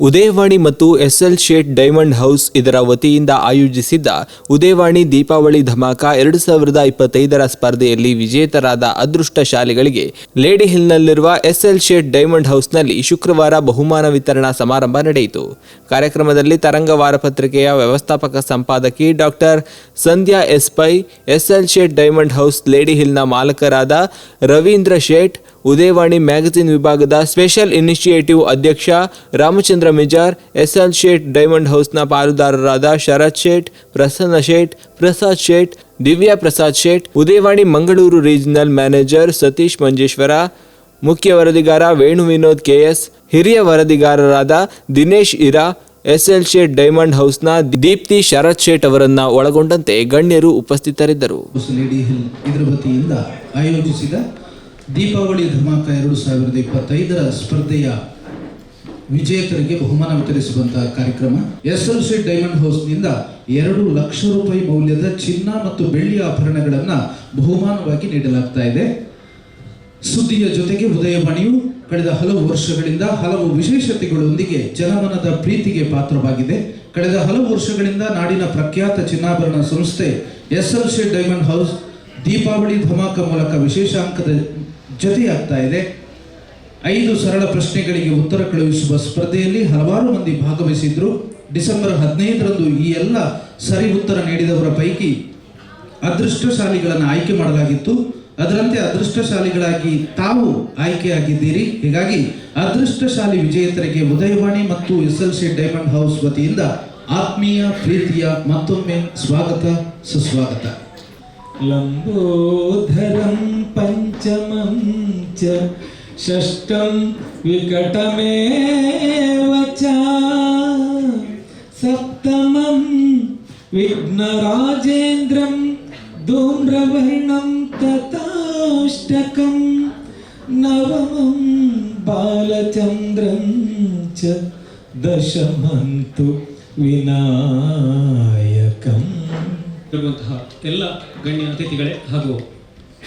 ಉದಯವಾಣಿ ಮತ್ತು SL Shet diamond house ಇದರ ವತಿಯಿಂದ ಆಯೋಜಿಸಿದ್ದ ಉದಯವಾಣಿ ದೀಪಾವಳಿ ಧಮಾಕ ಎರಡು ಸಾವಿರದ ಇಪ್ಪತ್ತೈದರ ಸ್ಪರ್ಧೆಯಲ್ಲಿ ವಿಜೇತರಾದ ಅದೃಷ್ಟಶಾಲಿಗಳಿಗೆ ಲೇಡಿ ಹಿಲ್ನಲ್ಲಿರುವ ಎಸ್ಎಲ್ ಶೇಟ್ ಡೈಮಂಡ್ ಹೌಸ್ನಲ್ಲಿ ಶುಕ್ರವಾರ ಬಹುಮಾನ ವಿತರಣಾ ಸಮಾರಂಭ ನಡೆಯಿತು. ಕಾರ್ಯಕ್ರಮದಲ್ಲಿ ತರಂಗ ವಾರಪತ್ರಿಕೆಯ ವ್ಯವಸ್ಥಾಪಕ ಸಂಪಾದಕಿ doctor Sandhya S Pai SL Shet diamond house lady ಹಿಲ್ನ ಮಾಲಕರಾದ ರವೀಂದ್ರ ಶೇಟ್ ಉದಯವಾಣಿ ಮ್ಯಾಗಜಿನ್ ವಿಭಾಗದ ಸ್ಪೆಷಲ್ ಇನಿಷಿಯೇಟಿವ್ ಅಧ್ಯಕ್ಷ ರಾಮಚಂದ್ರ ಮಿಜಾರ್, ಎಸ್ಎಲ್ ಶೇಟ್ ಡೈಮಂಡ್ ಹೌಸ್ನ ಪಾಲುದಾರರಾದ ಶರತ್ ಶೇಟ್, ಪ್ರಸನ್ನ ಶೇಟ್, ಪ್ರಸಾದ್ ಶೇಟ್, ದಿವ್ಯಾ ಪ್ರಸಾದ್ ಶೇಟ್, ಉದಯವಾಣಿ ಮಂಗಳೂರು ರೀಜನಲ್ ಮ್ಯಾನೇಜರ್ ಸತೀಶ್ ಮಂಜೇಶ್ವರ, ಮುಖ್ಯ ವರದಿಗಾರ ವೇಣು ವಿನೋದ್ ಕೆಎಸ್, ಹಿರಿಯ ವರದಿಗಾರರಾದ ದಿನೇಶ್ ಇರಾ, ಎಸ್ಎಲ್ ಶೇಟ್ ಡೈಮಂಡ್ ಹೌಸ್ನ ದೀಪ್ತಿ ಶರತ್ ಶೇಟ್ ಅವರನ್ನ ಒಳಗೊಂಡಂತೆ ಗಣ್ಯರು ಉಪಸ್ಥಿತರಿದ್ದರು. ದೀಪಾವಳಿ ಧಮಾಕ ಎರಡು ಸಾವಿರದ ಇಪ್ಪತ್ತೈದರ ಸ್ಪರ್ಧೆಯ ವಿಜೇತರಿಗೆ ಬಹುಮಾನ ವಿತರಿಸುವಂತಹ ಕಾರ್ಯಕ್ರಮ. ಎಸ್ ಎಲ್ ಸಿ ಡೈಮಂಡ್ ಹೌಸ್ನಿಂದ ಎರಡು ಲಕ್ಷ ರೂಪಾಯಿ ಮೌಲ್ಯದ ಚಿನ್ನ ಮತ್ತು ಬೆಳ್ಳಿಯ ಆಭರಣಗಳನ್ನು ಬಹುಮಾನವಾಗಿ ನೀಡಲಾಗ್ತಾ ಇದೆ. ಸುದ್ದಿಯ ಜೊತೆಗೆ ಉದಯವಾಣಿಯು ಕಳೆದ ಹಲವು ವರ್ಷಗಳಿಂದ ಹಲವು ವಿಶೇಷತೆಗಳೊಂದಿಗೆ ಜನಮನದ ಪ್ರೀತಿಗೆ ಪಾತ್ರವಾಗಿದೆ. ಕಳೆದ ಹಲವು ವರ್ಷಗಳಿಂದ ನಾಡಿನ ಪ್ರಖ್ಯಾತ ಚಿನ್ನಾಭರಣ ಸಂಸ್ಥೆ S L C diamond house Deepavali dhamaka ಮೂಲಕ ವಿಶೇಷಾಂಕದ ಜೊತೆಯಾಗ್ತಾ ಇದೆ ಐದು ಸರಳ ಪ್ರಶ್ನೆಗಳಿಗೆ ಉತ್ತರ ಕಳುಹಿಸುವ ಸ್ಪರ್ಧೆಯಲ್ಲಿ ಹಲವಾರು ಮಂದಿ ಭಾಗವಹಿಸಿದ್ರು. ಡಿಸೆಂಬರ್ ಹದಿನೈದರಂದು ಈ ಎಲ್ಲ ಸರಿ ಉತ್ತರ ನೀಡಿದವರ ಪೈಕಿ ಅದೃಷ್ಟಶಾಲಿಗಳನ್ನು ಆಯ್ಕೆ ಮಾಡಲಾಗಿತ್ತು. ಅದರಂತೆ ಅದೃಷ್ಟಶಾಲಿಗಳಾಗಿ ತಾವು ಆಯ್ಕೆಯಾಗಿದ್ದೀರಿ. ಹೀಗಾಗಿ ಅದೃಷ್ಟಶಾಲಿ ವಿಜೇತರಿಗೆ ಉದಯವಾಣಿ ಮತ್ತು S L C diamond house ವತಿಯಿಂದ ಆತ್ಮೀಯ, ಪ್ರೀತಿಯ ಮತ್ತೊಮ್ಮೆ ಸ್ವಾಗತ, ಸುಸ್ವಾಗತ. लम्बोधरं पञ्चमं च षष्ठं विकटमेव च सप्तमं विघ्नराजेन्द्रं धूम्रवर्णं तथाष्टकं नवमं बालचन्द्रं च दशमं तु विनायकम् ಇರುವಂತಹ ಎಲ್ಲ ಗಣ್ಯ ಅತಿಥಿಗಳೇ ಹಾಗೂ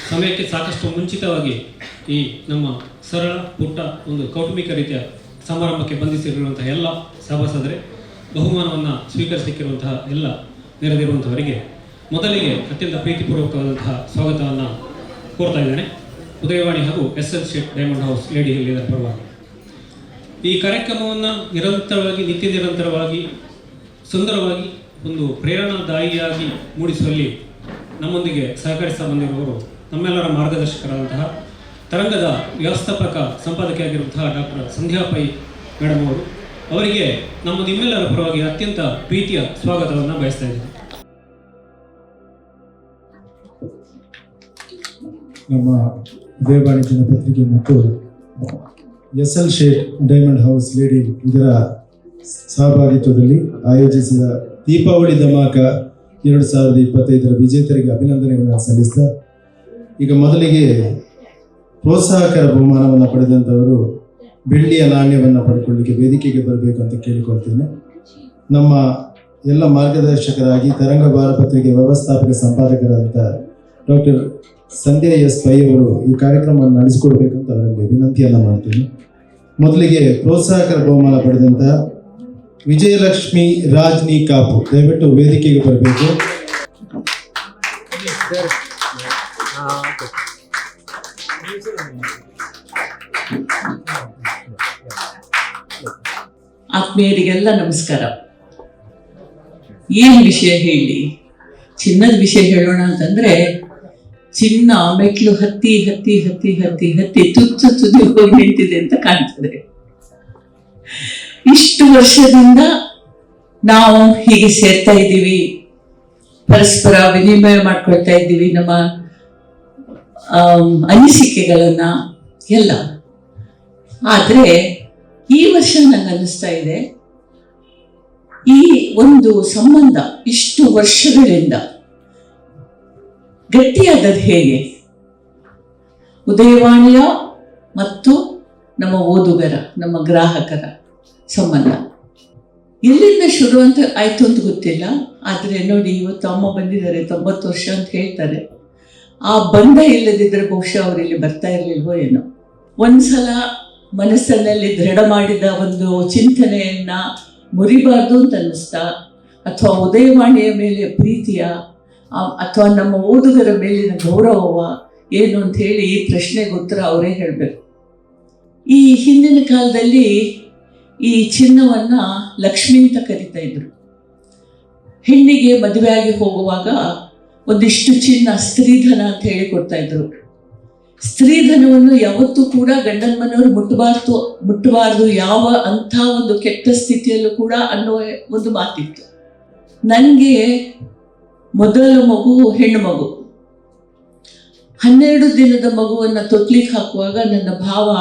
ಸಮಯಕ್ಕೆ ಸಾಕಷ್ಟು ಮುಂಚಿತವಾಗಿ ಈ ನಮ್ಮ ಸರಳ, ಪುಟ್ಟ ಒಂದು ಕೌಟುಂಬಿಕ ರೀತಿಯ ಸಮಾರಂಭಕ್ಕೆ ಬಂಧಿಸಿರುವಂತಹ ಎಲ್ಲ ಸಭಾಸದರೇ ಬಹುಮಾನವನ್ನು ಸ್ವೀಕರಿಸಲಿಕ್ಕಿರುವಂತಹ ಎಲ್ಲ ನೆರೆದಿರುವಂಥವರಿಗೆ ಮೊದಲಿಗೆ ಅತ್ಯಂತ ಪ್ರೀತಿಪೂರ್ವಕವಾದಂತಹ ಸ್ವಾಗತವನ್ನು ಕೋರ್ತಾ ಇದ್ದೇನೆ. ಉದಯವಾಣಿ ಹಾಗೂ S L Shet diamond house lady hill ಪರವಾಗಿ. ಈ ಕಾರ್ಯಕ್ರಮವನ್ನು ನಿರಂತರವಾಗಿ ನಿತ್ಯ ನಿರಂತರವಾಗಿ ಸುಂದರವಾಗಿ ಒಂದು ಪ್ರೇರಣಾದಾಯಿಯಾಗಿ ಮೂಡಿಸುವಲ್ಲಿ ನಮ್ಮೊಂದಿಗೆ ಸಹಕರಿಸ್ತಾ ಬಂದಿರುವವರು ನಮ್ಮೆಲ್ಲರ ಮಾರ್ಗದರ್ಶಕರಾದಂತಹ ತರಂಗದ ವ್ಯವಸ್ಥಾಪಕ ಸಂಪಾದಕಿಯಾಗಿರುವಂತಹ ಡಾಕ್ಟರ್ ಸಂಧ್ಯಾ ಪೈ ಮೇಡಮ್ ಅವರು. ಅವರಿಗೆ ನಮ್ಮ ನಿಮ್ಮೆಲ್ಲರ ಪರವಾಗಿ ಅತ್ಯಂತ ಪ್ರೀತಿಯ ಸ್ವಾಗತವನ್ನು ಬಯಸ್ತಾ ಇದ್ದೀನಿ. ನಮ್ಮ ದೇವಾಣಿ ಜನಪತ್ರಿಕೆ ಮತ್ತು S L Shet diamond house lady ಇದರ ಸಹಭಾಗಿತ್ವದಲ್ಲಿ ಆಯೋಜಿಸಿದ ದೀಪಾವಳಿ ಧಮಾಕ ಎರಡು ಸಾವಿರದ ಇಪ್ಪತ್ತೈದರ ವಿಜೇತರಿಗೆ ಅಭಿನಂದನೆಗಳನ್ನು ಸಲ್ಲಿಸ್ತಾ ಈಗ ಮೊದಲಿಗೆ ಪ್ರೋತ್ಸಾಹಕರ ಬಹುಮಾನವನ್ನು ಪಡೆದಂಥವರು ಬೆಳ್ಳಿಯ ನಾಣ್ಯವನ್ನು ಪಡ್ಕೊಳ್ಳಿಕ್ಕೆ ವೇದಿಕೆಗೆ ಬರಬೇಕು ಅಂತ ಕೇಳಿಕೊಳ್ತೇನೆ. ನಮ್ಮ ಎಲ್ಲ ಮಾರ್ಗದರ್ಶಕರಾಗಿ ತರಂಗ ಭಾರಪತ್ರಿಕೆ ವ್ಯವಸ್ಥಾಪಕ ಸಂಪಾದಕರಾದಂಥ ಡಾಕ್ಟರ್ ಸಂಧ್ಯಾ ಎಸ್ ಪೈ ಅವರು ಈ ಕಾರ್ಯಕ್ರಮವನ್ನು ನಡೆಸಿಕೊಡ್ಬೇಕಂತ ಅವರಲ್ಲಿ ವಿನಂತಿಯನ್ನು ಮಾಡ್ತೀನಿ. ಮೊದಲಿಗೆ ಪ್ರೋತ್ಸಾಹಕರ ಬಹುಮಾನ ಪಡೆದಂತಹ ವಿಜಯಲಕ್ಷ್ಮಿ ರಾಜ್ನಿ ಕಾಪು, ದಯವಿಟ್ಟು ವೇದಿಕೆಗೆ ಬರಬೇಕು. ಆತ್ಮೀಯರಿಗೆಲ್ಲ ನಮಸ್ಕಾರ. ಏನು ವಿಷಯ ಹೇಳಿ? ಚಿನ್ನದ ವಿಷಯ ಹೇಳೋಣ ಅಂತಂದ್ರೆ, ಚಿನ್ನ ಮೆಟ್ಲು ಹತ್ತಿ ಹತ್ತಿ ಹತ್ತಿ ಹತ್ತಿ ಹತ್ತಿ ತುತ್ತು ತುದಿ ಹೋಗಿ ನಿಂತಿದೆ ಅಂತ ಕಾಣ್ತದೆ. ಇಷ್ಟು ವರ್ಷದಿಂದ ನಾವು ಹೀಗೆ ಸೇರ್ತಾ ಇದ್ದೀವಿ. ಪರಸ್ಪರ ವಿನಿಮಯ ಮಾಡ್ಕೊಳ್ತಾ ಇದ್ದೀವಿ. ನಮ್ಮ ಅನಿಸಿಕೆಗಳನ್ನ ಎಲ್ಲ. ಆದರೆ ಈ ವರ್ಷ ನನಗೆ ಅನ್ನಿಸ್ತಾ ಇದೆ. ಈ ಒಂದು ಸಂಬಂಧ ಇಷ್ಟು ವರ್ಷಗಳಿಂದ ಗಟ್ಟಿಯಾದದ್ದು ಹೇಗೆ? ಉದಯವಾಣಿಯ ಮತ್ತು ನಮ್ಮ ಓದುಗರ, ನಮ್ಮ ಗ್ರಾಹಕರ. ಸಂಬಂಧ ಎಲ್ಲಿಂದ ಶುರು ಅಂತ ಆಯ್ತು ಅಂತ ಗೊತ್ತಿಲ್ಲ. ಆದರೆ ನೋಡಿ, ಇವತ್ತು ಅಮ್ಮ ಬಂದಿದ್ದಾರೆ, ತೊಂಬತ್ತು ವರ್ಷ ಅಂತ ಹೇಳ್ತಾರೆ. ಆ ಬಂಧ ಇಲ್ಲದಿದ್ದರೆ ಬಹುಶಃ ಅವರು ಇಲ್ಲಿ ಬರ್ತಾ ಇರಲಿಲ್ವೋ ಏನೋ. ಒಂದ್ಸಲ ಮನಸ್ಸಿನಲ್ಲಿ ದೃಢ ಮಾಡಿದ ಒಂದು ಚಿಂತನೆಯನ್ನ ಮುರಿಬಾರ್ದು ಅಂತ ಅನ್ನಿಸ್ತಾ, ಅಥವಾ ಉದಯವಾಣಿಯ ಮೇಲೆ ಪ್ರೀತಿಯ ಅಥವಾ ನಮ್ಮ ಓದುಗರ ಮೇಲಿನ ಗೌರವವ ಏನು ಅಂತ ಹೇಳಿ ಈ ಪ್ರಶ್ನೆಗೆ ಉತ್ತರ ಅವರೇ ಹೇಳಬೇಕು. ಈ ಹಿಂದಿನ ಕಾಲದಲ್ಲಿ ಈ ಚಿನ್ನವನ್ನ ಲಕ್ಷ್ಮಿ ಅಂತ ಕರಿತಾ ಇದ್ರು. ಹೆಣ್ಣಿಗೆ ಮದುವೆಯಾಗಿ ಹೋಗುವಾಗ ಒಂದಿಷ್ಟು ಚಿನ್ನ ಸ್ತ್ರೀಧನ ಅಂತ ಹೇಳಿ ಕೊಡ್ತಾ ಇದ್ರು. ಸ್ತ್ರೀಧನವನ್ನು ಯಾವತ್ತೂ ಕೂಡ ಗಂಡನ ಮನೆಯವರು ಮುಟ್ಟಬಾರ್ದು ಮುಟ್ಟಬಾರ್ದು, ಯಾವ ಅಂಥ ಒಂದು ಕೆಟ್ಟ ಸ್ಥಿತಿಯಲ್ಲೂ ಕೂಡ ಅನ್ನೋ ಒಂದು ಮಾತಿತ್ತು. ನನಗೆ ಮೊದಲ ಮಗು, ಹೆಣ್ಣು ಮಗು. ಹನ್ನೆರಡು ದಿನದ ಮಗುವನ್ನು ತೊತ್ಲಿಕ್ಕೆ ಹಾಕುವಾಗ ನನ್ನ ಭಾವ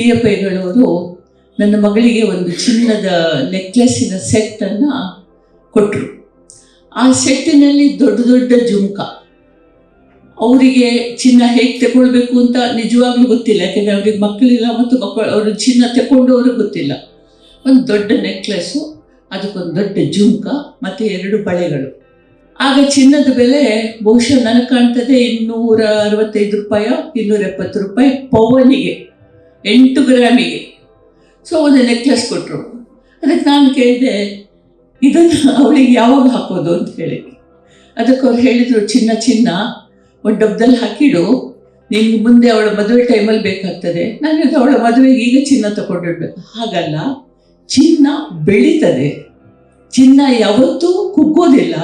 ಎ ಪೈಗಳವರು ನನ್ನ ಮಗಳಿಗೆ ಒಂದು ಚಿನ್ನದ ನೆಕ್ಲೆಸ್ಸಿನ ಸೆಟ್ಟನ್ನು ಕೊಟ್ಟರು ಆ ಸೆಟ್ಟಿನಲ್ಲಿ ದೊಡ್ಡ ದೊಡ್ಡ ಜುಮ್ಕ. ಅವರಿಗೆ ಚಿನ್ನ ಹೇಗೆ ತಗೊಳ್ಬೇಕು ಅಂತ ನಿಜವಾಗ್ಲೂ ಗೊತ್ತಿಲ್ಲ. ಯಾಕೆಂದರೆ ಅವ್ರಿಗೆ ಮಕ್ಕಳಿಲ್ಲ ಮತ್ತು ಮಕ್ಕಳು, ಅವರು ಚಿನ್ನ ತಗೊಂಡವರು ಗೊತ್ತಿಲ್ಲ. ಒಂದು ದೊಡ್ಡ ನೆಕ್ಲೆಸ್ಸು ಅದಕ್ಕೊಂದು ದೊಡ್ಡ ಜುಮ್ಕ, ಮತ್ತು ಎರಡು ಬಳೆಗಳು. ಆಗ ಚಿನ್ನದ ಬೆಲೆ ಬಹುಶಃ ನನಗೆ ಕಾಣ್ತದೆ ಇನ್ನೂರ ಅರವತ್ತೈದು ರೂಪಾಯಿ, ಇನ್ನೂರ ಎಪ್ಪತ್ತು ರೂಪಾಯಿ ಪವನಿಗೆ, ಎಂಟು ಗ್ರಾಮಿಗೆ. ಸೊ ಒಂದು ನೆಕ್ಲೆಸ್ ಕೊಟ್ಟರು ಅದಕ್ಕೆ ನಾನು ಕೇಳಿದೆ, ಇದನ್ನು ಅವಳಿಗೆ ಯಾವಾಗ ಹಾಕೋದು ಅಂತ ಹೇಳಿ. ಅದಕ್ಕೆ ಅವ್ರು ಹೇಳಿದರು, ಚಿನ್ನ ಚಿನ್ನ, ಒಂದು ಡಬ್ಬದಲ್ಲಿ ಹಾಕಿಡು. ನಿನ್ಗೆ ಮುಂದೆ ಅವಳ ಮದುವೆ ಟೈಮಲ್ಲಿ ಬೇಕಾಗ್ತದೆ. ನನಗೆ ಅವಳ ಮದುವೆಗೆ ಈಗ ಚಿನ್ನ ತಗೊಂಡಿಡ್ಬೇಕು. ಹಾಗಲ್ಲ. ಚಿನ್ನ ಬೆಳೀತದೆ. ಚಿನ್ನ ಯಾವತ್ತೂ ಕುಗ್ಗೋದಿಲ್ಲ.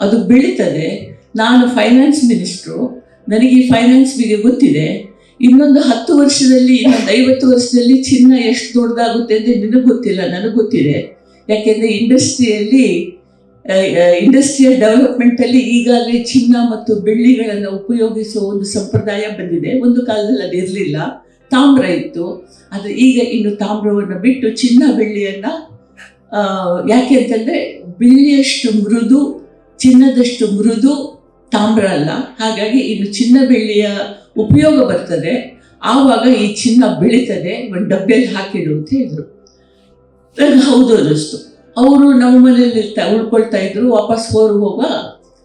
ಅದು ಬೆಳೀತದೆ. ನಾನು ಫೈನಾನ್ಸ್ ಮಿನಿಸ್ಟ್ರು ನನಗೆ ಈ ಫೈನಾನ್ಸ್ ಬಗ್ಗೆ ಗೊತ್ತಿದೆ. ಇನ್ನೊಂದು ಹತ್ತು ವರ್ಷದಲ್ಲಿ, ಇನ್ನೊಂದು ಐವತ್ತು ವರ್ಷದಲ್ಲಿ ಚಿನ್ನ ಎಷ್ಟು ದೊಡ್ಡದಾಗುತ್ತೆ ಅಂತ ನಿನಗೆ ಗೊತ್ತಿಲ್ಲ, ನನಗೆ ಗೊತ್ತಿದೆ. ಯಾಕೆಂದರೆ ಇಂಡಸ್ಟ್ರಿಯಲ್ಲಿ ಇಂಡಸ್ಟ್ರಿಯಲ್ ಡೆವಲಪ್ಮೆಂಟಲ್ಲಿ ಈಗಾಗಲೇ ಚಿನ್ನ ಮತ್ತು ಬೆಳ್ಳಿಗಳನ್ನು ಉಪಯೋಗಿಸುವ ಒಂದು ಸಂಪ್ರದಾಯ ಬಂದಿದೆ. ಒಂದು ಕಾಲದಲ್ಲಿ ಅದು ಇರಲಿಲ್ಲ. ತಾಮ್ರ ಇತ್ತು. ಆದರೆ ಈಗ ಇನ್ನು ತಾಮ್ರವನ್ನು ಬಿಟ್ಟು ಚಿನ್ನ ಬೆಳ್ಳಿಯನ್ನು ಯಾಕೆ ಅಂತಂದರೆ ಬೆಳ್ಳಿಯಷ್ಟು ಮೃದು, ಚಿನ್ನದಷ್ಟು ಮೃದು ತಾಮ್ರ ಅಲ್ಲ. ಹಾಗಾಗಿ ಇನ್ನು ಚಿನ್ನ ಬೆಳ್ಳಿಯ ಉಪಯೋಗ ಬರ್ತದೆ. ಆವಾಗ ಈ ಚಿನ್ನ ಬೆಳೀತದೆ, ಒಂದು ಡಬ್ಬೆಯಲ್ಲಿ ಹಾಕಿಡು ಅಂತ ಹೇಳಿದ್ರು. ಹೌದು ಅನ್ನಿಸ್ತು. ಅವರು ನಮ್ಮ ಮನೆಯಲ್ಲಿ ಉಳ್ಕೊಳ್ತಾ ಇದ್ರು, ವಾಪಸ್ ಹೋರು ಹೋಗ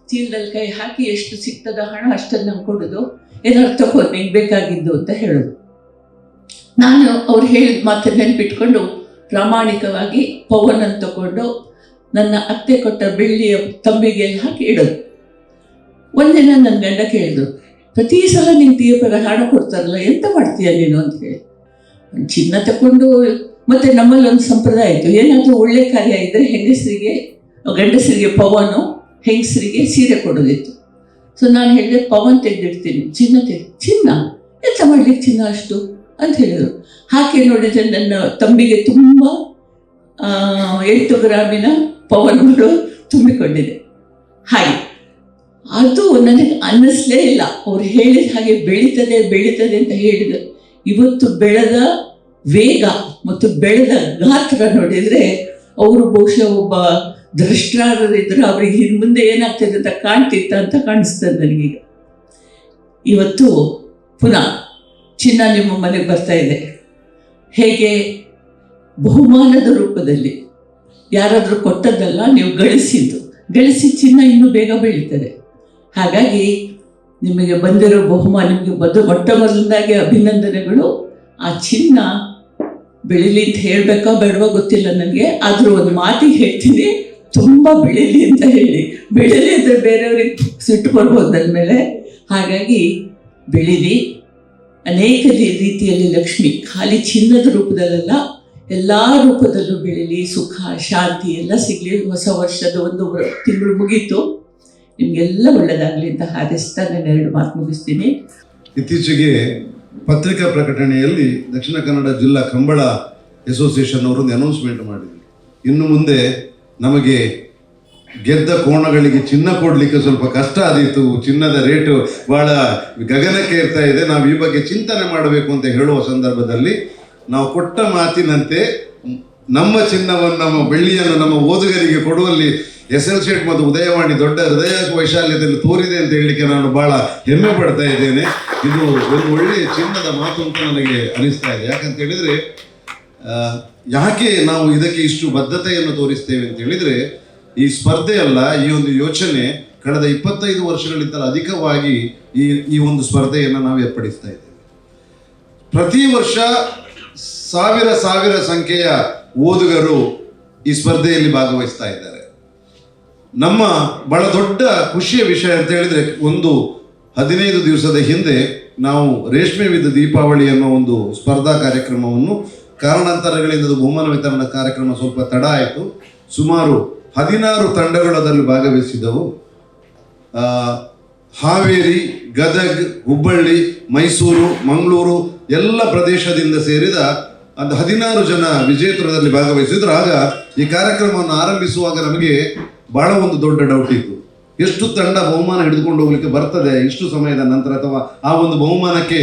ಚೀಲದಲ್ಲಿ ಕೈ ಹಾಕಿ ಎಷ್ಟು ಸಿಗ್ತದ ಹಣ ಅಷ್ಟನ್ನು ನಮ್ಗೆ ಕೊಡೋದು. ಏನಾದ್ರು ತಗೋ ನಿಂಗೆ ಬೇಕಾಗಿದ್ದು ಅಂತ ಹೇಳೋದು ನಾನು ಅವ್ರು ಹೇಳಿದ ಮಾತು ನೆನ್ಪಿಟ್ಕೊಂಡು ಪ್ರಾಮಾಣಿಕವಾಗಿ ಪವನನ್ನು ತಗೊಂಡು ನನ್ನ ಅತ್ತೆ ಕೊಟ್ಟ ಬೆಳ್ಳಿಯ ತಂಬಿಗೆಯಲ್ಲಿ ಹಾಕಿ ಇಡೋದು. ಒಂದಿನ ನನ್ನ ಗಂಡ ಕೇಳಿದ್ರು ಪ್ರತಿ ಸಲ ನೀನು ದೀಪದ ಹಣ ಕೊಡ್ತಾರಲ್ಲ, ಎಂತ ಮಾಡ್ತೀಯ ನೀನು ಅಂತ ಹೇಳಿ. ಚಿನ್ನ ತಕೊಂಡು, ಮತ್ತೆ ನಮ್ಮಲ್ಲಿ ಒಂದು ಸಂಪ್ರದಾಯ ಇತ್ತು. ಏನಾದರೂ ಒಳ್ಳೆ ಕಾರ್ಯ ಇದ್ದರೆ ಹೆಂಗಸರಿಗೆ, ಗಂಡಸರಿಗೆ ಪವನು, ಹೆಂಗಸರಿಗೆ ಸೀರೆ ಕೊಡೋದಿತ್ತು. ಸೊ ನಾನು ಹೇಳಿದೆ, ಪವನ್ ತೆಗೆದಿಡ್ತೀನಿ, ಚಿನ್ನ ತೆಗೆ, ಚಿನ್ನ? ಎಂತ ಮಾಡ್ಲಿಕ್ಕೆ ಚಿನ್ನ ಅಷ್ಟು? ಅಂತ ಹೇಳಿದರು. ಹಾಗೆ ನೋಡಿದರೆ ನನ್ನ ತಂಬಿಗೆ ತುಂಬ ಎಂಟು ಗ್ರಾಮಿನ ಪವನ್ಗಳು ತುಂಬಿಕೊಂಡಿದೆ. ಹಾಗೆ. ಅದು ನನಗೆ ಅನ್ನಿಸ್ಲೇ ಇಲ್ಲ. ಅವ್ರು ಹೇಳಿದ ಹಾಗೆ ಬೆಳೀತದೆ ಬೆಳೀತದೆ ಅಂತ ಹೇಳಿದ ಇವತ್ತು ಬೆಳೆದ ವೇಗ ಮತ್ತು ಬೆಳೆದ ಗಾತ್ರ ನೋಡಿದರೆ ಅವರು ಬಹುಶಃ ಒಬ್ಬ ದ್ರಷ್ಟಾರರಿದ್ದರೆ ಅವ್ರಿಗೆ ಇನ್ನು ಮುಂದೆ ಏನಾಗ್ತದೆ ಅಂತ ಕಾಣ್ತಿತ್ತ ಅಂತ ಕಾಣಿಸ್ತದೆ ನನಗೀಗ ಇವತ್ತು ಪುನಃ ಚಿನ್ನ ನಿಮ್ಮ ಮನೆಗೆ ಬರ್ತಾ ಇದೆ. ಹೇಗೆ? ಬಹುಮಾನದ ರೂಪದಲ್ಲಿ. ಯಾರಾದರೂ ಕೊಟ್ಟದ್ದಲ್ಲ, ನೀವು ಗಳಿಸಿದ್ದು. ಗಳಿಸಿ ಚಿನ್ನ ಇನ್ನೂ ಬೇಗ ಬೆಳೀತದೆ. ಹಾಗಾಗಿ ನಿಮಗೆ ಬಂದಿರೋ ಬಹುಮಾನ, ನಿಮಗೆ ಬದು ಮೊಟ್ಟ ಮೊದಲದಾಗಿ ಅಭಿನಂದನೆಗಳು. ಆ ಚಿನ್ನ ಬೆಳಿಲಿ ಅಂತ ಹೇಳಬೇಕಾ ಬೇಡವೋ ಗೊತ್ತಿಲ್ಲ ನನಗೆ, ಆದರೂ ಒಂದು ಮಾತಿಗೆ ಹೇಳ್ತೀನಿ. ತುಂಬ ಬೆಳಿಲಿ ಅಂತ ಹೇಳಿ. ಬೆಳಿಲಿ ಅಂದರೆ ಬೇರೆಯವ್ರಿಗೆ ಸಿಟ್ಟು ಬರ್ಬೋದು ನನ್ನ ಹಾಗಾಗಿ ಬೆಳೀಲಿ, ಅನೇಕ ರೀತಿಯಲ್ಲಿ ಲಕ್ಷ್ಮಿ, ಖಾಲಿ ಚಿನ್ನದ ರೂಪದಲ್ಲ ಎಲ್ಲ ರೂಪದಲ್ಲೂ ಬೆಳೀಲಿ ಸುಖ, ಶಾಂತಿ ಎಲ್ಲ ಸಿಗಲಿ. ಹೊಸ ವರ್ಷದ ಒಂದು ತಿಂಗಳು ಮುಗೀತು. ನಿಮಗೆಲ್ಲ ಒಳ್ಳೆಯದಾಗಲಿ ಅಂತ ಹಾರೈಸ್ತಾ ನಾನು ಎರಡು ಮಾತು ಮುಗಿಸ್ತೀನಿ. ಇತ್ತೀಚೆಗೆ ಪತ್ರಿಕಾ ಪ್ರಕಟಣೆಯಲ್ಲಿ ದಕ್ಷಿಣ ಕನ್ನಡ ಜಿಲ್ಲಾ ಕಂಬಳ ಅಸೋಸಿಯೇಷನ್ ಅವರೊಂದು ಅನೌನ್ಸ್ಮೆಂಟ್ ಮಾಡಿದ್ರು. ಇನ್ನು ಮುಂದೆ ನಮಗೆ ಗೆದ್ದ ಕೋಣಗಳಿಗೆ ಚಿನ್ನ ಕೊಡಲಿಕ್ಕೆ ಸ್ವಲ್ಪ ಕಷ್ಟ ಆದೀತು. ಚಿನ್ನದ ರೇಟು ಬಹಳ ಗಗನಕ್ಕೆ ಇರ್ತಾ ಇದೆ. ನಾವು ಈ ಬಗ್ಗೆ ಚಿಂತನೆ ಮಾಡಬೇಕು ಅಂತ ಹೇಳುವ ಸಂದರ್ಭದಲ್ಲಿ ನಾವು ಕೊಟ್ಟ ಮಾತಿನಂತೆ ನಮ್ಮ ಚಿನ್ನವನ್ನು, ನಮ್ಮ ಬೆಳ್ಳಿಯನ್ನು ನಮ್ಮ ಓದುಗರಿಗೆ ಕೊಡುವಲ್ಲಿ ಎಸ್ ಎಲ್ ಶೇಟ್ ಮತ್ತು ಉದಯವಾಣಿ ದೊಡ್ಡ ಹೃದಯ ವೈಶಾಲ್ಯದಲ್ಲಿ ತೋರಿದೆ ಅಂತ ಹೇಳಲಿಕ್ಕೆ ನಾನು ಬಹಳ ಹೆಮ್ಮೆ ಪಡ್ತಾ ಇದ್ದೇನೆ. ಇದು ಒಂದು ಒಳ್ಳೆಯ ಚಿನ್ನದ ಮಾತು ಅಂತ ನನಗೆ ಅನಿಸ್ತಾ ಇದೆ. ಯಾಕಂತ ಹೇಳಿದ್ರೆ ಯಾಕೆ ನಾವು ಇದಕ್ಕೆ ಇಷ್ಟು ಬದ್ಧತೆಯನ್ನು ತೋರಿಸ್ತೇವೆ ಅಂತ ಹೇಳಿದ್ರೆ, ಈ ಸ್ಪರ್ಧೆ ಅಲ್ಲ, ಈ ಒಂದು ಯೋಚನೆ ಕಳೆದ ಇಪ್ಪತ್ತೈದು ವರ್ಷಗಳಿಂದ ಅಧಿಕವಾಗಿ ಈ ಈ ಒಂದು ಸ್ಪರ್ಧೆಯನ್ನು ನಾವು ಏರ್ಪಡಿಸ್ತಾ ಇದ್ದೇವೆ. ಪ್ರತಿ ವರ್ಷ ಸಾವಿರ ಸಾವಿರ ಸಂಖ್ಯೆಯ ಓದುಗರು ಈ ಸ್ಪರ್ಧೆಯಲ್ಲಿ ಭಾಗವಹಿಸ್ತಾ ಇದ್ದಾರೆ. ನಮ್ಮ ಬಹಳ ದೊಡ್ಡ ಖುಷಿಯ ವಿಷಯ ಅಂತ ಹೇಳಿದ್ರೆ ಒಂದು ಹದಿನೈದು ದಿವಸದ ಹಿಂದೆ ನಾವು ರೇಷ್ಮೆ ವಿಧ ದೀಪಾವಳಿ ಅನ್ನೋ ಒಂದು ಸ್ಪರ್ಧಾ ಕಾರ್ಯಕ್ರಮವನ್ನು ಕಾರಣಾಂತರಗಳಿಂದ ಬಹುಮಾನ ವಿತರಣಾ ಕಾರ್ಯಕ್ರಮ ಸ್ವಲ್ಪ ತಡ ಆಯಿತು. ಸುಮಾರು ಹದಿನಾರು ತಂಡಗಳು ಅದರಲ್ಲಿ ಭಾಗವಹಿಸಿದವು ಹಾವೇರಿ, ಗದಗ್, ಹುಬ್ಬಳ್ಳಿ, ಮೈಸೂರು, ಮಂಗಳೂರು ಎಲ್ಲ ಪ್ರದೇಶದಿಂದ ಸೇರಿದ ಒಂದು ಹದಿನಾರು ಜನ ವಿಜೇತರದಲ್ಲಿ ಭಾಗವಹಿಸಿದ್ರು. ಆಗ ಈ ಕಾರ್ಯಕ್ರಮವನ್ನು ಆರಂಭಿಸುವಾಗ ನಮಗೆ ಬಹಳ ಒಂದು ದೊಡ್ಡ ಡೌಟ್ ಇತ್ತು. ಎಷ್ಟು ತಂಡ ಬಹುಮಾನ ಹಿಡಿದುಕೊಂಡು ಹೋಗ್ಲಿಕ್ಕೆ ಬರ್ತದೆ, ಇಷ್ಟು ಸಮಯದ ನಂತರ ಅಥವಾ ಆ ಒಂದು ಬಹುಮಾನಕ್ಕೆ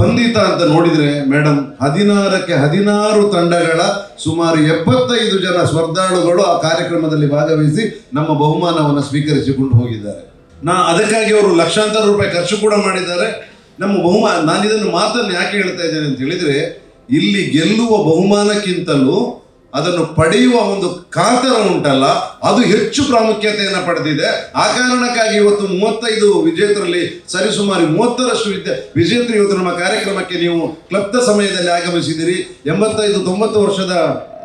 ಬಂದಿತ ಅಂತ ನೋಡಿದ್ರೆ ಮೇಡಮ್ ಹದಿನಾರಕ್ಕೆ ಹದಿನಾರು ತಂಡಗಳ ಸುಮಾರು ಎಪ್ಪತ್ತೈದು ಜನ ಸ್ಪರ್ಧಾಳುಗಳು ಆ ಕಾರ್ಯಕ್ರಮದಲ್ಲಿ ಭಾಗವಹಿಸಿ ನಮ್ಮ ಬಹುಮಾನವನ್ನು ಸ್ವೀಕರಿಸಿಕೊಂಡು ಹೋಗಿದ್ದಾರೆ. ನಾ, ಅದಕ್ಕಾಗಿ ಅವರು ಲಕ್ಷಾಂತರ ರೂಪಾಯಿ ಖರ್ಚು ಕೂಡ ಮಾಡಿದ್ದಾರೆ. ನಮ್ಮ ಬಹುಮಾನ ನಾನು ಇದನ್ನು ಮಾತನ್ನು ಯಾಕೆ ಹೇಳ್ತಾ ಇದ್ದೇನೆ ಅಂತ ಹೇಳಿದ್ರೆ, ಇಲ್ಲಿ ಗೆಲ್ಲುವ ಬಹುಮಾನಕ್ಕಿಂತಲೂ ಅದನ್ನು ಪಡೆಯುವ ಒಂದು ಕಾತರ ಉಂಟಲ್ಲ, ಅದು ಹೆಚ್ಚು ಪ್ರಾಮುಖ್ಯತೆಯನ್ನು ಪಡೆದಿದೆ. ಆ ಕಾರಣಕ್ಕಾಗಿ ಇವತ್ತು ಮೂವತ್ತೈದು ವಿಜೇತರಲ್ಲಿ ಸರಿಸುಮಾರು ಮೂವತ್ತರಷ್ಟು ವಿದ್ಯೆ, ವಿಜೇತರು ಇವತ್ತು ನಮ್ಮ ಕಾರ್ಯಕ್ರಮಕ್ಕೆ ನೀವು ಕ್ಲಪ್ತ ಸಮಯದಲ್ಲಿ ಆಗಮಿಸಿದಿರಿ. ಎಂಬತ್ತೈದು, ತೊಂಬತ್ತು ವರ್ಷದ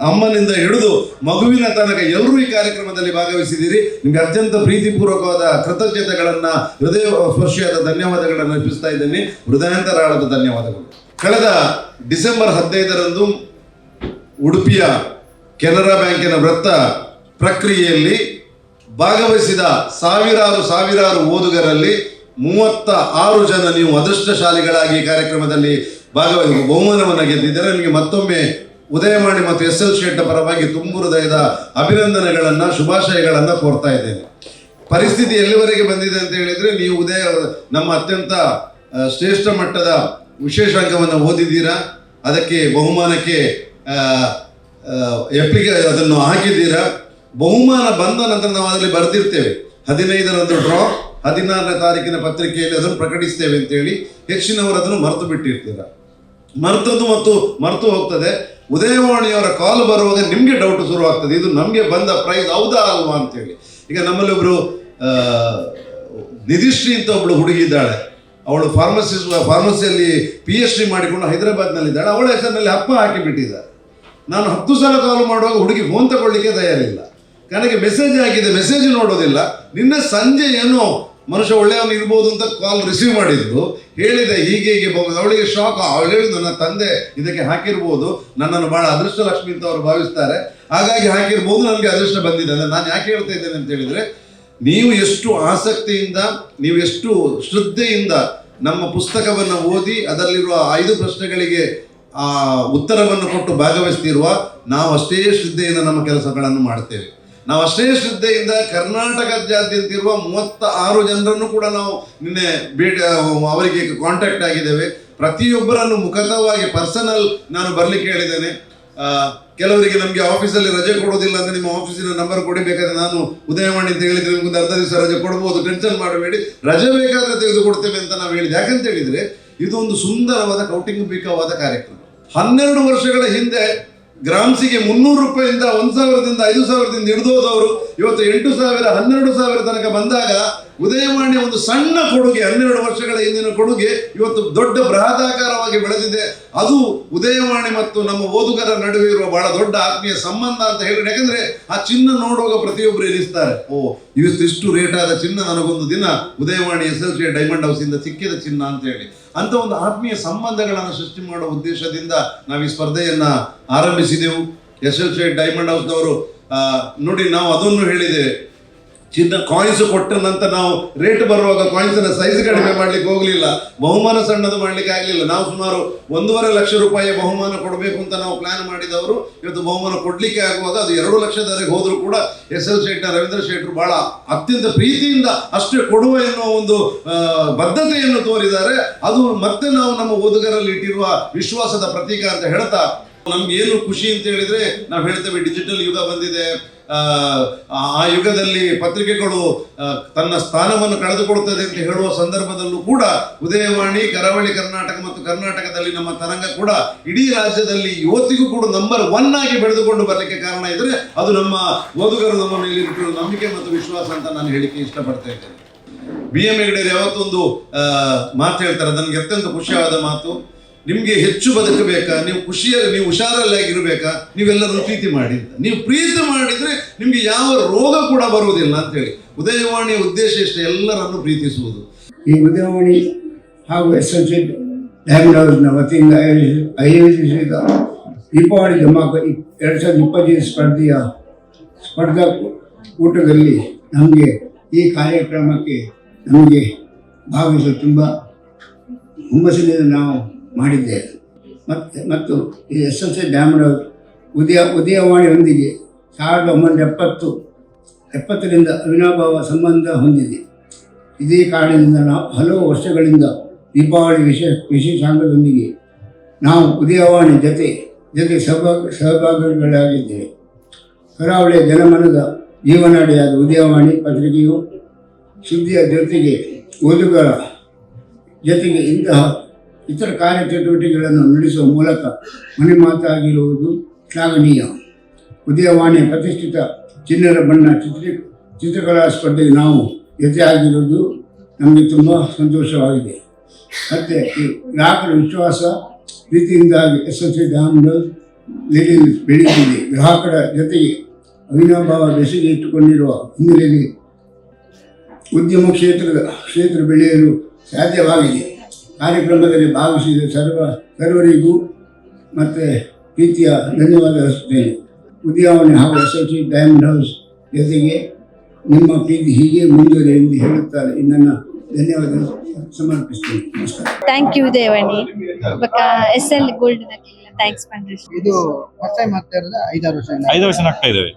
ಅಮ್ಮನಿಂದ ಹಿಡಿದು ಮಗುವಿನ ತನಕ ಎಲ್ಲರೂ ಈ ಕಾರ್ಯಕ್ರಮದಲ್ಲಿ ಭಾಗವಹಿಸಿದ್ದೀರಿ ನಿಮ್ಗೆ ಅತ್ಯಂತ ಪ್ರೀತಿಪೂರ್ವಕವಾದ ಕೃತಜ್ಞತೆಗಳನ್ನ, ಹೃದಯ ಸ್ಪರ್ಶಿಯಾದ ಧನ್ಯವಾದಗಳನ್ನು ಅರ್ಪಿಸ್ತಾ ಇದ್ದೇನೆ. ಹೃದಯಾಂತರಾಳದ ಧನ್ಯವಾದಗಳು. ಕಳೆದ ಡಿಸೆಂಬರ್ ಹದಿನೈದರಂದು ಉಡುಪಿಯ ಕೆನರಾ ಬ್ಯಾಂಕಿನ ವೃತ್ತ ಪ್ರಕ್ರಿಯೆಯಲ್ಲಿ ಭಾಗವಹಿಸಿದ ಸಾವಿರಾರು ಸಾವಿರಾರು ಓದುಗರಲ್ಲಿ ಮೂವತ್ತ ಆರು ಜನ ನೀವು ಅದೃಷ್ಟಶಾಲಿಗಳಾಗಿ ಕಾರ್ಯಕ್ರಮದಲ್ಲಿ ಭಾಗವಹಿಸಿ ಬಹುಮಾನವನ್ನು ಗೆದ್ದಿದ್ದಾರೆ. ನಿಮಗೆ ಮತ್ತೊಮ್ಮೆ ಉದಯವಾಣಿ ಮತ್ತು ಎಸ್ ಎಲ್ ಶೆಟ್ಟ ಪರವಾಗಿ ತುಂಬು ಹೃದಯದ ಅಭಿನಂದನೆಗಳನ್ನು, ಶುಭಾಶಯಗಳನ್ನು ಕೋರ್ತಾ ಇದ್ದೇನೆ. ಪರಿಸ್ಥಿತಿ ಎಲ್ಲಿವರೆಗೆ ಬಂದಿದೆ ಅಂತ ಹೇಳಿದರೆ ನೀವು ಉದಯ, ನಮ್ಮ ಅತ್ಯಂತ ಶ್ರೇಷ್ಠ ಮಟ್ಟದ ವಿಶೇಷಾಂಕವನ್ನು ಓದಿದ್ದೀರಾ? ಅದಕ್ಕೆ ಬಹುಮಾನಕ್ಕೆ ಎಪ್ಲಿಕೆ ಅದನ್ನು ಹಾಕಿದ್ದೀರಾ? ಬಹುಮಾನ ಬಂದ ನಂತರ ನಾವು ಅದರಲ್ಲಿ ಬರೆದಿರ್ತೇವೆ. ಹದಿನೈದರಂದು ಡ್ರಾ, ಹದಿನಾರನೇ ತಾರೀಕಿನ ಪತ್ರಿಕೆಯಲ್ಲಿ ಅದನ್ನು ಪ್ರಕಟಿಸ್ತೇವೆ ಅಂತೇಳಿ ಹೆಚ್ಚಿನವರು ಅದನ್ನು ಮರೆತು ಬಿಟ್ಟಿರ್ತೀರ? ಮರ್ತದ್ದು ಮತ್ತು ಮರೆತು ಹೋಗ್ತದೆ. ಉದಯವಾಣಿಯವರ ಕಾಲ್ ಬರುವಾಗ ನಿಮಗೆ ಡೌಟ್ ಶುರು ಆಗ್ತದೆ ಇದು ನಮಗೆ ಬಂದ ಪ್ರೈಸ್ ಹೌದಾ ಅಲ್ವಾ ಅಂತೇಳಿ. ಈಗ ನಮ್ಮಲ್ಲಿ ಒಬ್ಬರು ನಿಧಿಶ್ರೀ ಅಂತ ಒಬ್ಳು ಹುಡುಗಿ ಇದ್ದಾಳೆ ಅವಳು ಫಾರ್ಮಸಿ ಫಾರ್ಮಸಿಯಲ್ಲಿ ಪಿ ಎಚ್ ಡಿ ಮಾಡಿಕೊಂಡು ಹೈದರಾಬಾದ್ನಲ್ಲಿದ್ದಾಳೆ. ಅವಳ ಹೆಸರಿನಲ್ಲಿ ಅಪ್ಪ ಹಾಕಿ ಬಿಟ್ಟಿದ್ದಾರೆ ನಾನು ಹತ್ತು ಸಲ ಕಾಲ್ ಮಾಡುವಾಗ ಹುಡುಗಿ ಫೋನ್ ತಗೊಳ್ಳಿಕ್ಕೆ ತಯಾರಿಲ್ಲ. ನನಗೆ ಮೆಸೇಜ್ ಆಗಿದೆ ಮೆಸೇಜ್ ನೋಡೋದಿಲ್ಲ. ನಿನ್ನೆ ಸಂಜೆ ಏನೋ ಮನುಷ್ಯ ಒಳ್ಳೆಯವನು ಇರ್ಬೋದು ಅಂತ ಕಾಲ್ ರಿಸೀವ್ ಮಾಡಿದ್ರು ಹೇಳಿದೆ, ಹೀಗೆ ಹೀಗೆ ಬಹುದು ಅವಳಿಗೆ ಶಾಕ್ ಅವಳು ಹೇಳಿದ್ದು, ನನ್ನ ತಂದೆ ಇದಕ್ಕೆ ಹಾಕಿರ್ಬೋದು. ನನ್ನನ್ನು ಬಹಳ ಅದೃಷ್ಟ ಲಕ್ಷ್ಮಿ ಅಂತ ಅವರು ಭಾವಿಸ್ತಾರೆ. ಹಾಗಾಗಿ ಹಾಕಿರ್ಬೋದು, ನನಗೆ ಅದೃಷ್ಟ ಬಂದಿದೆ ಅಂದರೆ ನಾನು ಯಾಕೆ ಹೇಳ್ತಾ ಇದ್ದೇನೆ ಅಂತ ಹೇಳಿದರೆ, ನೀವು ಎಷ್ಟು ಆಸಕ್ತಿಯಿಂದ, ನೀವು ಎಷ್ಟು ಶ್ರದ್ಧೆಯಿಂದ ನಮ್ಮ ಪುಸ್ತಕವನ್ನು ಓದಿ, ಅದರಲ್ಲಿರುವ ಐದು ಪ್ರಶ್ನೆಗಳಿಗೆ ಆ ಉತ್ತರವನ್ನು ಕೊಟ್ಟು ಭಾಗವಹಿಸ್ತಿರುವ ನಾವು ಅಷ್ಟೇ ಶ್ರದ್ಧೆಯಿಂದ ನಮ್ಮ ಕೆಲಸಗಳನ್ನು ಮಾಡ್ತೇವೆ. ನಾವು ಅಷ್ಟೇ ಶ್ರದ್ಧೆಯಿಂದ ಕರ್ನಾಟಕದಾದ್ಯಂತ ಇರುವ ಮೂವತ್ತ ಆರು ಜನರನ್ನು ಕೂಡ ನಾವು ನಿನ್ನೆ ಭೇಟಿ ಅವರಿಗೆ ಕಾಂಟ್ಯಾಕ್ಟ್ ಆಗಿದ್ದೇವೆ. ಪ್ರತಿಯೊಬ್ಬರನ್ನು ಮುಖತವಾಗಿ ಪರ್ಸನಲ್ ನಾನು ಬರ್ಲಿಕ್ಕೆ ಹೇಳಿದ್ದೇನೆ ಕೆಲವರಿಗೆ ನಮಗೆ ಆಫೀಸಲ್ಲಿ ರಜೆ ಕೊಡೋದಿಲ್ಲ ಅಂದ್ರೆ ನಿಮ್ಮ ಆಫೀಸಿನ ನಂಬರ್ ಕೊಡಿ ಬೇಕಾದ್ರೆ ನಾನು ಉದಯವಾಣಿ ಅಂತ ಹೇಳಿದ್ರೆ ಒಂದು ಅರ್ಧ ದಿವಸ ರಜೆ ಕೊಡ್ಬೋದು ಟೆನ್ಷನ್ ಮಾಡಬೇಡಿ ರಜೆ ಬೇಕಾದರೆ ತೆಗೆದುಕೊಡ್ತೇವೆ ಅಂತ ನಾವು ಹೇಳಿದೆ ಯಾಕಂತ ಹೇಳಿದ್ರೆ ಇದು ಒಂದು ಸುಂದರವಾದ ಕೌಟುಂಬಿಕವಾದ ಕಾರ್ಯಕ್ರಮ. ಹನ್ನೆರಡು ವರ್ಷಗಳ ಹಿಂದೆ ಗ್ರಾಮ್ಸಿಗೆ ಮುನ್ನೂರು ರೂಪಾಯಿಂದ ಒಂದು ಸಾವಿರದಿಂದ ಐದು ಸಾವಿರದಿಂದ ಹಿಡಿದೋದವರು ಇವತ್ತು ಎಂಟು ಸಾವಿರ, ಹನ್ನೆರಡು ಸಾವಿರ ತನಕ ಬಂದಾಗ ಉದಯವಾಣಿ ಒಂದು ಸಣ್ಣ ಕೊಡುಗೆ, ಹನ್ನೆರಡು ವರ್ಷಗಳ ಹಿಂದಿನ ಕೊಡುಗೆ ಇವತ್ತು ದೊಡ್ಡ ಬೃಹದಾಕಾರವಾಗಿ ಬೆಳೆದಿದೆ. ಅದು ಉದಯವಾಣಿ ಮತ್ತು ನಮ್ಮ ಓದುಗರ ನಡುವೆ ಇರುವ ಬಹಳ ದೊಡ್ಡ ಆತ್ಮೀಯ ಸಂಬಂಧ ಅಂತ ಹೇಳಿ ಯಾಕಂದ್ರೆ ಆ ಚಿನ್ನ ನೋಡುವಾಗ ಪ್ರತಿಯೊಬ್ಬರು ಎನಿಸ್ತಾರೆ ಓ ಇವತ್ತು ಇಷ್ಟು ರೇಟ್ ಆದ ಚಿನ್ನ ನನಗೊಂದು ದಿನ Udayavani S L C diamond house ಇಂದ ಸಿಕ್ಕಿದ ಚಿನ್ನ ಅಂತ ಹೇಳಿ. ಅಂತ ಒಂದು ಆತ್ಮೀಯ ಸಂಬಂಧಗಳನ್ನು ಸೃಷ್ಟಿ ಮಾಡುವ ಉದ್ದೇಶದಿಂದ ನಾವು ಈ ಸ್ಪರ್ಧೆಯನ್ನ ಆರಂಭಿಸಿದೆವು. ಎಸ್ ಎಲ್ ಸಿ ಡೈಮಂಡ್ ಹೌಸ್ನವರು ನೋಡಿ ನಾವು ಅದನ್ನು ಹೇಳಿದ್ದೇವೆ. ಚಿನ್ನ ಕಾಯಿನ್ಸ್ ಕೊಟ್ಟ ನಂತರ ನಾವು ರೇಟ್ ಬರುವಾಗ ಕಾಯಿನ್ಸ್ನ ಸೈಜ್ ಕಡಿಮೆ ಮಾಡ್ಲಿಕ್ಕೆ ಹೋಗಲಿಲ್ಲ. ಬಹುಮಾನ ಸಣ್ಣದು ಮಾಡ್ಲಿಕ್ಕೆ ಆಗಲಿಲ್ಲ. ನಾವು ಸುಮಾರು ಒಂದೂವರೆ ಲಕ್ಷ ರೂಪಾಯಿ ಬಹುಮಾನ ಕೊಡಬೇಕು ಅಂತ ನಾವು ಪ್ಲಾನ್ ಮಾಡಿದವರು, ಇವತ್ತು ಬಹುಮಾನ ಕೊಡಲಿಕ್ಕೆ ಆಗುವಾಗ ಅದು ಎರಡು ಲಕ್ಷದವರೆಗೆ ಹೋದರೂ ಕೂಡ ಎಸ್ ಎಲ್ ಶೆಟ್ಟರ್ ರವೀಂದ್ರ ಶೆಟ್ಟರು ಬಹಳ ಅತ್ಯಂತ ಪ್ರೀತಿಯಿಂದ ಅಷ್ಟೇ ಕೊಡುವ ಎನ್ನುವ ಒಂದು ಬದ್ಧತೆಯನ್ನು ತೋರಿದ್ದಾರೆ. ಅದು ಮತ್ತೆ ನಾವು ನಮ್ಮ ಓದುಗರಲ್ಲಿ ಇಟ್ಟಿರುವ ವಿಶ್ವಾಸದ ಪ್ರತೀಕ ಅಂತ ಹೇಳ್ತಾ ನಮ್ಗೆ ಏನು ಖುಷಿ ಅಂತ ಹೇಳಿದ್ರೆ ನಾವು ಹೇಳ್ತೇವೆ ಡಿಜಿಟಲ್ ಯುಗ ಬಂದಿದೆ. ಆ, ಯುಗದಲ್ಲಿ ಪತ್ರಿಕೆಗಳು ತನ್ನ ಸ್ಥಾನವನ್ನು ಕಳೆದುಕೊಡುತ್ತದೆ ಅಂತ ಹೇಳುವ ಸಂದರ್ಭದಲ್ಲೂ ಕೂಡ ಉದಯವಾಣಿ ಕರಾವಳಿ ಕರ್ನಾಟಕ ಮತ್ತು ಕರ್ನಾಟಕದಲ್ಲಿ ನಮ್ಮ ತರಂಗ ಕೂಡ ಇಡೀ ರಾಜ್ಯದಲ್ಲಿ ಇವತ್ತಿಗೂ ಕೂಡ ನಂಬರ್ ಒನ್ ಆಗಿ ಬೆಳೆದುಕೊಂಡು ಬರಲಿಕ್ಕೆ ಕಾರಣ ಇದ್ರೆ ಅದು ನಮ್ಮ ಓದುಗರು ನಮ್ಮ ಮೇಲೆ ನಂಬಿಕೆ ಮತ್ತು ವಿಶ್ವಾಸ ಅಂತ ನಾನು ಹೇಳಿಕೆ ಇಷ್ಟಪಡ್ತಾ ಇದ್ದೇನೆ. ಬಿ ಎಂ ಹೆಗಡೆ ಯಾವತ್ತೊಂದು ಮಾತು ಹೇಳ್ತಾರೆ. ನನಗೆ ಅತ್ಯಂತ ಖುಷಿಯಾದ ಮಾತು. ನಿಮಗೆ ಹೆಚ್ಚು ಬದುಕಬೇಕಾ? ನೀವು ಖುಷಿಯಲ್ಲಿ, ನೀವು ಹುಷಾರಲ್ಲಾಗಿರ್ಬೇಕಾ ನೀವೆಲ್ಲರೂ ಪ್ರೀತಿ ಮಾಡಿ ನೀವು ಪ್ರೀತಿ ಮಾಡಿದ್ರೆ ನಿಮಗೆ ಯಾವ ರೋಗ ಕೂಡ ಬರುವುದಿಲ್ಲ ಅಂತೇಳಿ. ಉದಯವಾಣಿಯ ಉದ್ದೇಶ ಇಷ್ಟೇ, ಎಲ್ಲರನ್ನು ಪ್ರೀತಿಸುವುದು. ಈ ಉದಯವಾಣಿ ಹಾಗೂ ಎಸ್ ಎಲ್ ಸಿ ಡ್ಯಾಮ್ನ ವತಿಯಿಂದ ಆಯೋಜಿಸಿ ಆಯೋಜಿಸಿದ ದೀಪಾವಳಿ ಇಪ್- ಎರಡು ಸಾವಿರದ ಇಪ್ಪತ್ತೈದು ಸ್ಪರ್ಧೆಯ ಸ್ಪರ್ಧಾ ಕೂಟದಲ್ಲಿ ನಮಗೆ ಈ ಕಾರ್ಯಕ್ರಮಕ್ಕೆ ನಮಗೆ ಭಾಗವಹಿಸಲು ತುಂಬ ಹುಮ್ಮಸ್ಸಿನಿಂದ ನಾವು ಮಾಡಿದ್ದೇವೆ ಮತ್ತು ಮತ್ತು ಈ S L C diamond house Udaya ಉದಯವಾಣಿಯೊಂದಿಗೆ ಸಾವಿರದ ಒಂಬೈನೂರ ಎಪ್ಪತ್ತು, ಎಪ್ಪತ್ತರಿಂದ ಅವಿನಾಭಾವ ಸಂಬಂಧ ಹೊಂದಿದೆ. ಇದೇ ಕಾರಣದಿಂದ ನಾವು ಹಲವು ವರ್ಷಗಳಿಂದ ದೀಪಾವಳಿ ವಿಶೇಷ ವಿಶೇಷಾಂಗದೊಂದಿಗೆ ನಾವು ಉದಯವಾಣಿ ಜೊತೆ ಜೊತೆ ಸಹಭಾಗ ಸಹಭಾಗಿಗಳಾಗಿದ್ದೇವೆ. ಕರಾವಳಿಯ ಜನಮನದ ಜೀವನಾಡಿಯಾದ ಉದಯವಾಣಿ ಪತ್ರಿಕೆಯು ಸುದ್ದಿಯ ಜೊತೆಗೆ ಓದುಗರ ಜೊತೆಗೆ ಇಂತಹ ಇತರ ಕಾರ್ಯಚಟುವಟಿಕೆಗಳನ್ನು ನಡೆಸುವ ಮೂಲಕ ಮನೆ ಮಾತಾಗಿರುವುದು ಶ್ಲಾಘನೀಯ. ಉದಯವಾಣಿಯ ಪ್ರತಿಷ್ಠಿತ ಚಿನ್ನರ ಬಣ್ಣ ಚಿತ್ರ, ಚಿತ್ರಕಲಾ ಸ್ಪರ್ಧೆಗೆ ನಾವು ಜೊತೆಯಾಗಿರುವುದು ನಮಗೆ ತುಂಬ ಸಂತೋಷವಾಗಿದೆ. ಮತ್ತು ಗ್ರಾಹಕರ ವಿಶ್ವಾಸ ಪ್ರೀತಿಯಿಂದಾಗಿ ಎಸ್ ಎಸ್ ಸಿ ಬೆಳೆಯುತ್ತಿದೆ ಗ್ರಾಹಕರ ಜೊತೆಗೆ ಅವಿನಾಭಾವ ಬೆಸಿಗೆ ಇಟ್ಟುಕೊಂಡಿರುವ ಹಿನ್ನೆಲೆಯಲ್ಲಿ ಉದ್ಯಮ ಕ್ಷೇತ್ರದ, ಕ್ಷೇತ್ರ ಬೆಳೆಯಲು ಸಾಧ್ಯವಾಗಿದೆ. ಕಾರ್ಯಕ್ರಮದಲ್ಲಿ ಭಾಗವಹಿಸಿದ ಸರ್ವ ಸರ್ವರಿಗೂ ಮತ್ತು ಪ್ರೀತಿಯ ಧನ್ಯವಾದ ಹರಿಸುತ್ತೇನೆ. ಉದ್ಯಾವಣೆ ಹಾಗೂ S L C diamond house ಜೊತೆಗೆ ನಿಮ್ಮ ಪ್ರೀತಿ ಹೀಗೆ ಮುಂದುವರೆ ಎಂದು ಹೇಳುತ್ತಾರೆ. ನನ್ನ ಧನ್ಯವಾದ ಸಮರ್ಪಿಸ್ತೇನೆ ನಮಸ್ಕಾರ. ಥ್ಯಾಂಕ್ ಯು ದೇವಣಿ. ಎಸ್ ಎಲ್ ಗೋಲ್ಡ್ ಥ್ಯಾಂಕ್ಸ್ ಪಂಡ್ರಿ ಇದು ಫಸ್ಟ್ ಟೈಮ್ ಆಗ್ತಾ ಇರೋದು? ಐದಾರು ವರ್ಷ ಐದು ವರ್ಷ ಆಗ್ತಾ ಇದ್ದೇವೆ.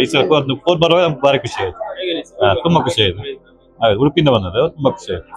ಐದು ಸಲ ಒಂದು ಫೋರ್ ಬರುವಾಗ ನಮ್ಗೆ ಭಾರಿ ಖುಷಿ ಆಯ್ತು. ತುಂಬ ತುಂಬಾ ಖುಷಿ ಆಯಿತು. ಹೌದು ಉಡುಪಿಯಿಂದ ಬಂದದ್ದು ತುಂಬಾ ಖುಷಿ ಆಯ್ತು.